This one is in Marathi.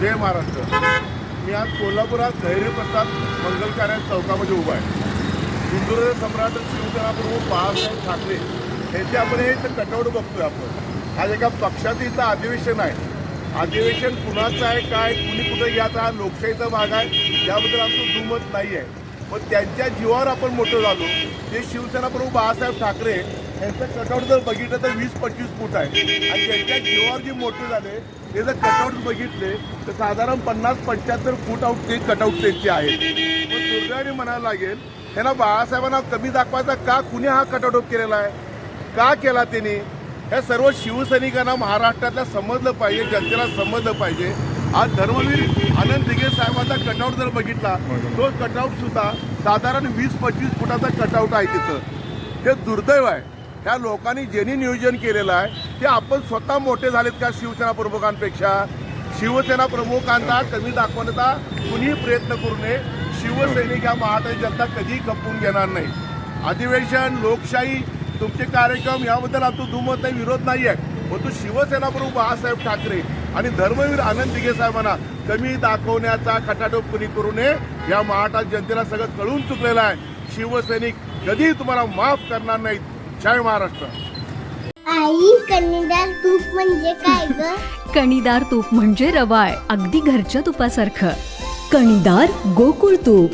जय महाराष्ट्र. मी आज कोल्हापुरात धैर्य प्रसाद मंगल चौकामध्ये उभा आहे. हिंदुहृदय सम्राट शिवसेना प्रमुख बाळासाहेब ठाकरे यांचे आपण हे इथं कटआउट बघतोय आपण. आज एका पक्षाचं अधिवेशन आहे. अधिवेशन कुणाचं आहे काय कुणी कुठं घ्यायचा हा लोकशाहीचा भाग आहे याबद्दल आमचं दुमत नाही आहे पण त्यांच्या जीवावर आपण मोठं झालो. जे शिवसेना प्रमुख बाळासाहेब ठाकरे यांचं कटआउट जर बघितलं तर वीस पंचवीस फूट आहे. आणि त्यांच्या जीवावर जे मोठे झाले ते जर कटआउट बघितले तर साधारण पन्नास पंच्याहत्तर फूट आउट ते कटआउट त्यांचे आहेत मग दुर्दैवाने म्हणायला लागेल त्यांना बाळासाहेबांना कमी दाखवायचा का? कुणी हा कटआउट केलेला आहे? का केला त्यांनी? ह्या सर्व शिवसैनिकांना महाराष्ट्रातल्या समजलं पाहिजे जनतेला समजलं पाहिजे. आज धर्मवीर आनंद दिघे साहेबांचा कटआउट जर बघितला तो कटआउट सुद्धा साधारण वीस पंचवीस फुटाचा कटआउट आहे तिथं. हे दुर्दैव आहे. त्या लोकांनी ज्यांनी नियोजन केलेलं आहे ते आपण स्वतः मोठे झालेत का शिवसेना प्रमुखांपेक्षा? शिवसेना प्रमुखांचा कमी दाखवण्याचा कुणीही प्रयत्न करू नये. शिवसैनिक या महाराष्ट्राची जनता कधीही खपवून घेणार नाही. अधिवेशन लोकशाही तुमचे कार्यक्रम याबद्दल आमचं दुमत नाही विरोध नाही आहे. परंतु शिवसेना प्रमुख बाळासाहेब ठाकरे आणि धर्मवीर आनंद दिघे साहेबांना कमी दाखवण्याचा खटाटोप कुणी करू नये या महाराष्ट्रात जनतेला सगळं कळून चुकलेलं आहे. शिवसैनिक कधीही तुम्हाला माफ करणार नाहीत. जय महाराष्ट्र. आई कन्यादार तूप म्हणजे काय ग? कणीदार तूप म्हणजे रवाळ अगदी घरच्या तुपासारखं. कणीदार गोकुळ तूप.